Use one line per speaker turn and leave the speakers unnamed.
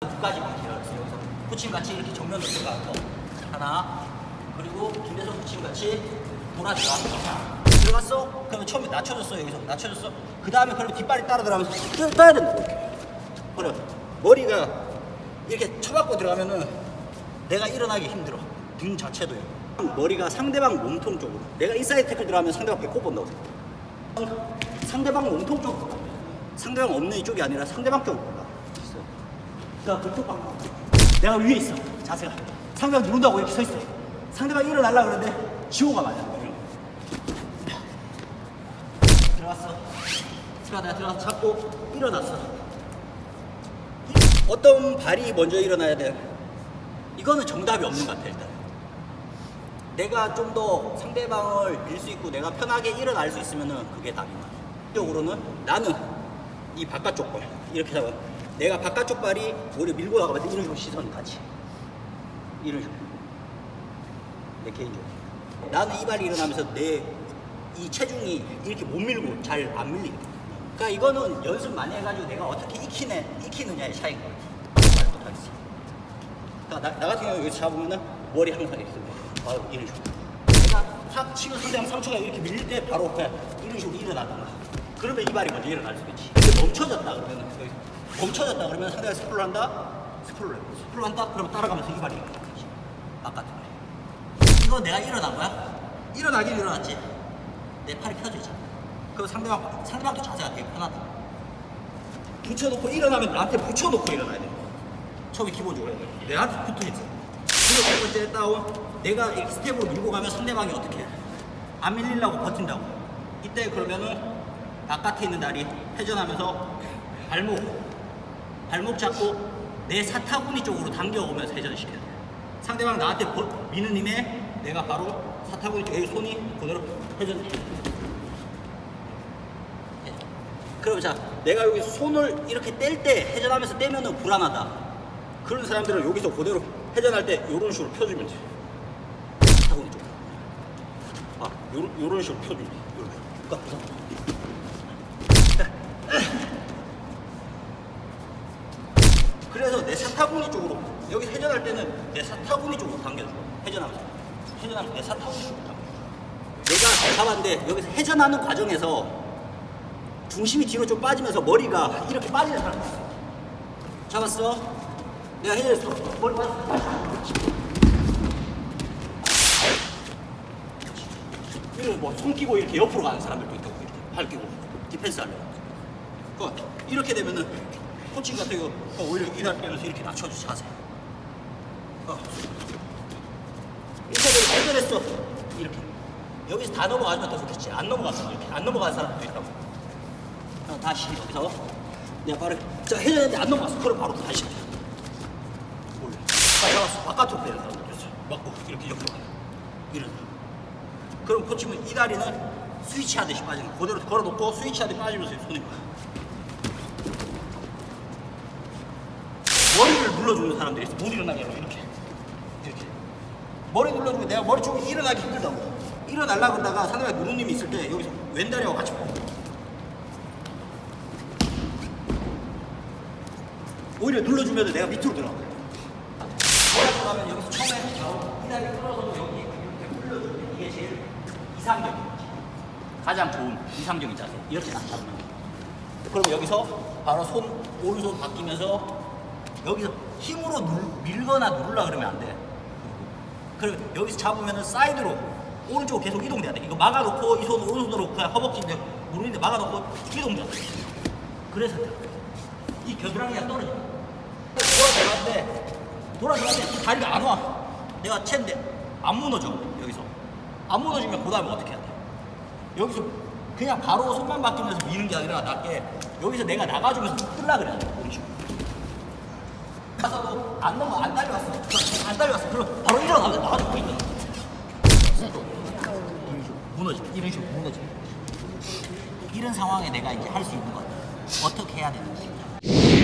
두 가지 방식을 했어요. 여기서 코칭 같이 이렇게 정면으로 들어가고 하나 그리고 김대성 코칭 같이 돌아 들어가 들어갔어? 그러면 처음에 낮춰줬어 여기서 낮춰줬어. 그 다음에 그러면 뒷발이 따라 들어가면서 된다. 그래 머리가 이렇게 쳐박고 들어가면은 내가 일어나기 힘들어. 등 자체도요. 머리가 상대방 몸통 쪽으로. 내가 인사이드 태클 들어가면 상대방 배꼽 본다고 생각해. 상대방 몸통. 가. 상대방 없는 이쪽이 아니라 상대방 쪽으로 가. 있어. 그러니까 그쪽 방향. 내가 위에 있어. 자세가. 상대방 누른다고 이렇게 서 있어. 상대방 일어나려고 그러는데 지호가 맞아. 들어갔어. 들어가 들어가서 잡고 일어났어. 이- 어떤 발이 먼저 일어나야 돼? 이거는 정답이 없는 것 같아 일단. 내가 좀 더 상대방을 밀 수 있고 내가 편하게 일어날 수 있으면은 그게 거야. 적으로는 나는 이 바깥쪽 발 이렇게 잡아. 내가 바깥쪽 발이 오히려 밀고 나가면 이런 식으로 시선 같이 이런 식으로 내 개인적으로 나는 이 발이 일어나면서 내 이 체중이 이렇게 못 밀고 잘 안 밀리게 돼. 그러니까 이거는 연습 많이 해가지고 내가 어떻게 익히네 익히느냐의 차이인 못하겠어. 그러니까 나, 나 같은 경우 여기서 잡으면은 머리 항상 이렇게 바로 이런 식으로 내가 확 치고 상대방 상처가 이렇게 밀릴 때 바로 그냥 이런 식으로 일어나던가 그러면 이 발이 먼저 일어날 수 있지. 멈춰졌다 그러면 멈춰졌다 그러면 상대가 스프롤 한다? 스프롤 해 스프롤 한다? 그러면 따라가면서 이 발이 일어나는 거지. 발이 이거 내가 일어난 거야? 일어나긴 일어났지. 내 팔이 펴져 있잖아. 그럼 상대방 상대방도 자세가 되게 편하다. 붙여놓고 일어나면 나한테 붙여놓고 일어나야 돼. 처음에 기본적으로 해야 돼. 내한테 붙어 있어. 첫 번째 다운. 내가 스텝으로 밀고 가면 상대방이 어떻게 해? 안 밀리려고 버틴다고. 이때 그러면은 바깥에 있는 다리 회전하면서 발목, 발목 잡고 내 사타구니 쪽으로 당겨오면서 회전시켜야 돼. 상대방 나한테 버- 미는 힘에 내가 바로 사타구니 쪽에 손이 그대로 회전. 그럼 자, 내가 여기 손을 이렇게 뗄 때 회전하면서 떼면은 불안하다. 그런 사람들은 여기서 그대로 회전할 때 이런 식으로 펴주면 돼. 사타구니 쪽. 아, 요런, 요런 식으로 펴주면 돼. 요런 식으로. 그러니까 그래서 내 사타구니 쪽으로 여기 회전할 때는 내 사타구니 쪽으로 당겨줘. 회전하면서. 회전하면서 내 사타구니 쪽으로 당겨줘. 내가 잡았는데 여기서 회전하는 과정에서 중심이 뒤로 좀 빠지면서 머리가 이렇게 빠지는 사람 있어. 잡았어? 내가 해줬어. 머리 빠졌어. 이런 뭐손 끼고 이렇게 옆으로 가는 사람들도 있다고 이렇게 팔 끼고 디펜스 하려고. 그 이렇게 되면은 코칭 같은 거 어, 오히려 이날 빼면서 이렇게 낮춰줘 자세. 어. 인사를 해결했어. 이렇게. 여기서 다 넘어가면 더 좋겠지. 안 넘어갔어. 이렇게. 안 넘어간 사람도 있다고. 어, 다시 여기서 내가 바로 자 해줬는데 안 넘어갔어. 그럼 바로 다시 잡았어. 바깥으로 사람 그렇죠. 맞고 이렇게 옆으로 가요. 이런. 그럼 코치는 이 다리는 스위치 하듯이 빠지는 거. 그대로 걸어놓고 스위치 하듯이 빠지면서 손이 가. 머리를 눌러주는 사람들이 있어. 못 일어나게 하고 이렇게. 이렇게. 머리 눌러주고 내가 머리 쪽이 일어나기 힘들다고. 일어나려고 그러다가 상대방에 누누님이 있을 때 여기서 왼다리하고 같이 뻗어. 오히려 눌러주면 내가 밑으로 들어가. 돌아가면 여기서 처음에 좌우 이 다리 끌어서 여기 이렇게 풀려주면 이게 제일 이상적인 거지. 가장 좋은 이상적인 자세. 이렇게 딱 잡는 거. 그럼 여기서 바로 손 오른손 바뀌면서 여기서 힘으로 누, 밀거나 누르려 그러면 안 돼. 그럼 여기서 잡으면은 사이드로 오른쪽으로 계속 이동돼야 돼. 이거 막아놓고 이 손 오른손으로 그냥 허벅지 누르는데 막아놓고 이동돼. 그래서 이 겨드랑이가 떨어져. 돌아 들어갔는데 돌아 들어갔는데 이 다리가 안 와. 내가 챘는데 안 무너져 여기서. 안 무너지면 그 다음에 어떻게 해야 돼? 여기서 그냥 바로 손만 바뀌면서 미는 게 아니라 낮게 여기서 내가 나가주면서 끌라 그래야 돼. 식으로. 가서도 안 넘어 안 달려왔어. 안 달려왔어. 그럼 바로 일어나서 나가지고 있는 거야. 무너져. 이런 식으로 무너져. 이런 상황에 내가 이제 할 수 있는 것 같아. 어떻게 해야 되는지.